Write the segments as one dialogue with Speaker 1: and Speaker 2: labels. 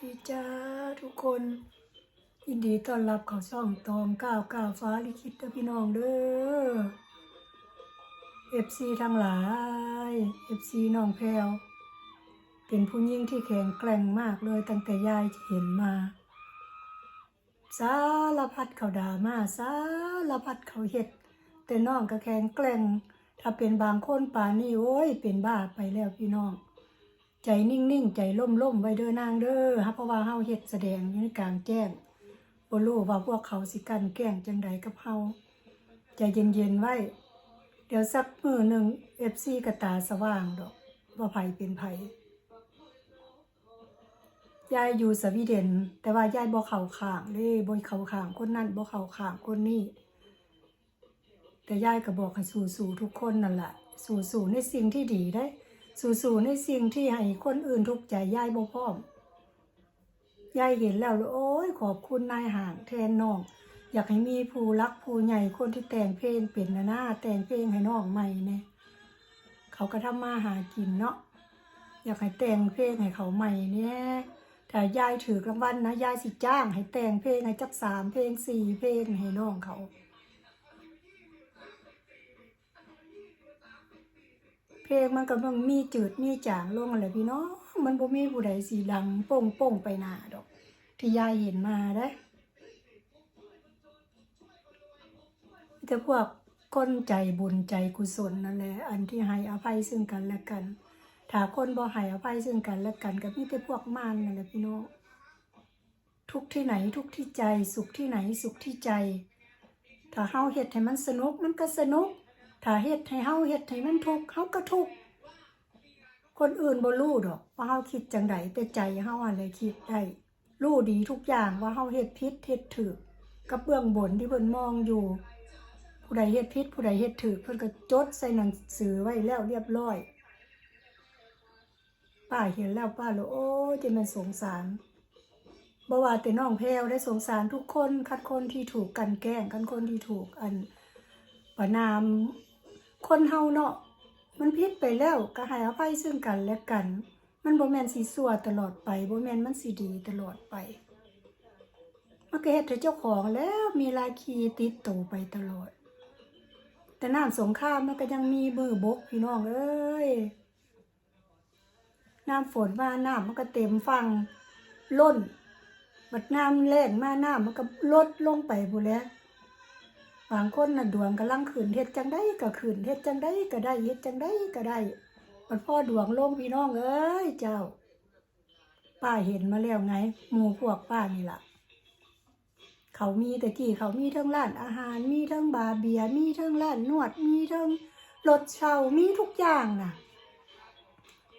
Speaker 1: ดีจ้าทุกคน ยินดีต้อนรับเข้าช่องตองก้าวก้าวฟ้าลิขิตพี่น้องเด้อ FC ทั้งหลาย FC น้องแพรวเป็นผู้หญิงที่แข็งแกร่งมากเลยตั้งแต่ยายเห็นมาสารพัดเขาด่ามาสารพัดเขาเฮ็ด แต่น้องก็แข็งแกร่ง ถ้าเป็นบางคนป่านนี้โอ้ยเป็นบ้าไปแล้วพี่น้อง ใจนิ่งๆ ใจล่มๆ ไว้เด้อนางเด้อฮะเพราะว่าเฮาเฮ็ดแสดงอยู่ในกลางแจ้งบ่รู้ว่าพวกเขาสิกันแกล้งจังใดกับเฮาใจเย็นๆไว้ เดี๋ยวสักมือหนึ่ง FC ก็ตาสว่างดอกว่าไผเป็นไผยายอยู่สวีเดน แต่ว่ายายบ่เข้าข้างเด้บ่เข้าข้างคนนั้นบ่เข้าข้างคนนี้แต่ยายก็บอกให้สู้ๆทุกคนนั่นแหละสู้ๆในสิ่งที่ดีได้ สู้ๆในสิ่งที่ให้คนอื่นทุกข์ใจยายบ่พร้อมยายเห็นแล้วแล้วโอ้ยขอบคุณนายห่างแทนน้อง อยากให้มีผู้รักผู้ใหญ่คนที่แต่งเพลงเป็นนะหน้าแต่งเพลงให้น้องใหม่เนี่ยเขาก็ทำมาหากินเนาะอยากให้แต่งเพลงให้เขาใหม่เนี่ยถ้ายายถือกรางวัลนะยายสิจ้าง ให้แต่งเพลงให้จักสามเพลงสี่เพลงให้น้องเขา ลงมันก็มันมีจืดมีจางลงอะไรพี่น้องมันบ่มีผู้ใดสีดังโป่งโป่งไปหน้าดอก ที่ยายเห็นมาได้แต่พวกคนใจบุญใจกุศลนั่นแหละอันที่ให้อภัยซึ่งกันและกัน ถ้าคนบ่ให้อภัยซึ่งกันและกันก็มีแต่พวกมารนั่นแหละพี่น้องทุกที่ไหนทุกที่ใจสุขที่ไหนสุขที่ใจ ถ้าเฮาเฮ็ดให้มันสนุกมันก็สนุก ถ้าเฮ็ดให้เฮาเฮ็ดให้มันทุกข์เฮาก็ทุกข์คนอื่นบ่รู้ดอก ว่าเฮาคิดจังไดแต่ใจเฮาอะไรคิดได้รู้ดีทุกอย่างว่าเฮาเฮ็ดผิดเฮ็ดถูกกับเบื้องบนที่เพิ่นมองอยู่ ผู้ใดเฮ็ดผิดผู้ใดเฮ็ดถูกเพิ่นก็จดใส่หนังสือไว้แล้วเรียบร้อย ป้าเห็นแล้วป้าเลยโอ้จะมันสงสารบ่ว่าแต่น้องแพรวได้สงสารทุกคนคัดคนที่ถูกกันแกล้งคัดคนที่ถูกอันประนาม คนเฮาเนาะมันผิดไปแล้วก็ให้อภัยซึ่งกันและกัน มันบ่แม่นสิซั่วตลอดไปบ่แม่นมันสิดีตลอดไปมันก็เฮ็ดให้เจ้าของแล้วมีลาคีติดตัวไปตลอด แต่น้ำสงครามมันก็ยังมีมือบกพี่น้องเอ้ยน้ำฝนมาน้ำมันก็เต็มฟังล้นบัดน้ำแรงมาน้ำมันก็ลดลงไปพู้นแล้ว บางคนน่ะดวงกำลังขืนเฮ็ดจังได้ก็ขืนเฮ็ดจังได้ก็ได้เฮ็ดจังได้ก็ได้มันพ่อดวงลงพี่น้องเอ้ยเจ้า ป้าเห็นมาแล้วไงหมู่พวกป้านี่ล่ะ เขามีแต่กี้เขามีทั้งร้านอาหารมีทั้งบาร์เบียมีทั้งร้านนวดมีทั้งรถเช่ามีทุกอย่างน่ะ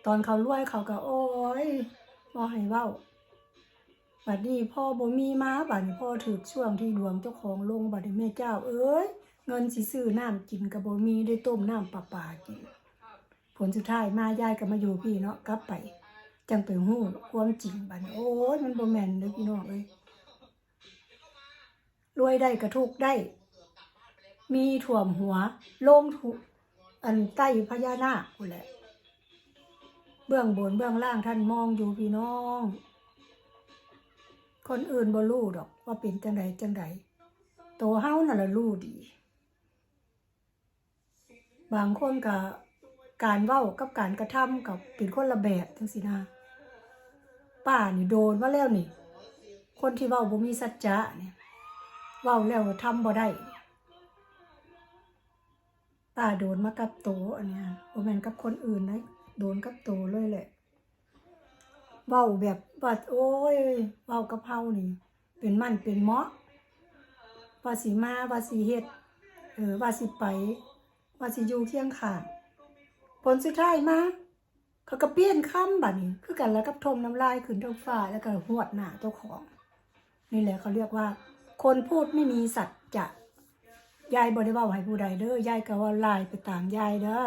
Speaker 1: ตอนเขารวยเขาก็โอ้ยบ่ให้เว้า บัดนี้พ่อบ่มีมาบัดนี้พ่อถึกช่วงที่ดวงเจ้าของลงบัดนี้แม่เจ้า เอ้ยเงินสิซื้อน้ำกินก็บ่มีได้ต้มน้ำประปลากิน ผลสุดท้ายมายายก็มาอยู่พี่เนาะกลับไป จังไปฮู้ความจริงบัดนี้โอ้ยมันบ่แม่นเด้อพี่น้องเอ้ยรวยได้ก็ทุกได้ มีถ่วมหัวลงทุอันใต้พญานาคพู้นแหละ เบื้องบนเบื้องล่างท่านมองอยู่พี่น้อง คนอื่นบ่รู้ดอก ว่าเป็นจังไดจังไดโตวเฮานั่นละรู้ดี บางคนก็การเว้ากับการกระทำกับเป็นคนละแบบจังซี่นะป้านี่โดนมาแล้วนี่ คนที่เว้าบ่มีสัจจะเนี่ยเว้าแล้วทำบ่ได้ป้าโดนมากับโตอันเนี้ยบ่แม่นกับคนอื่นนะโดนกับโตเลยแหละ เว้าแบบว่าโอ้ยเว้ากับเฮานี่ เป็นมันเป็นเหมาะว่าสิมาว่าสิเฮ็ดเออว่าสิไปว่าสิอยู่เคียงขางผลสุดท้ายมาเขาก็เปลี่ยนคำบัดนี้ คือกันแล้วกับทมน้ำลายขึ้นท้องฟ้าแล้วก็หวดหน้าเจ้าของ นี่แหละเขาเรียกว่า คนพูดไม่มีสัจจะยายบ่ได้เว้าให้ผู้ใดเด้อยายก็ว่าลายไปตามยายเด้อ